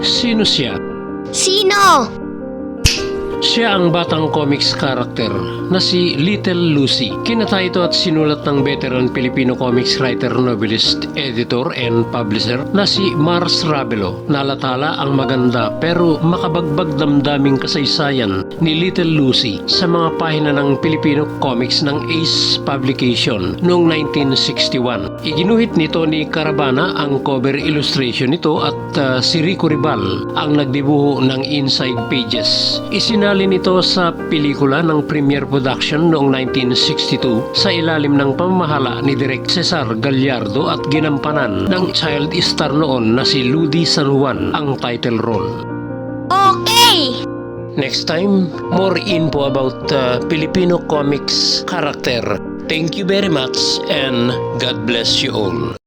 Sino siya? Sino? Siya ang batang comics character na si Little Lucy. Kinatay ito at sinulat ng veteran Filipino comics writer, novelist, editor, and publisher na si Mars Rabelo. Nalatala ang maganda pero makabagbag damdaming kasaysayan ni Little Lucy sa mga pahina ng Filipino comics ng Ace Publication noong 1961. Iginuhit nito ni Carabana ang cover illustration nito at uh, si Rico Ribal ang nagdibuho ng inside pages. Isinalin ito sa pelikula ng premiere production noong 1962 sa ilalim ng pamamahala ni Direk Cesar Gallardo at ginampanan ng child star noon na si Ludi San Juan ang title role. Okay! Next time, more info about uh, Filipino comics character. Thank you very much and God bless you all.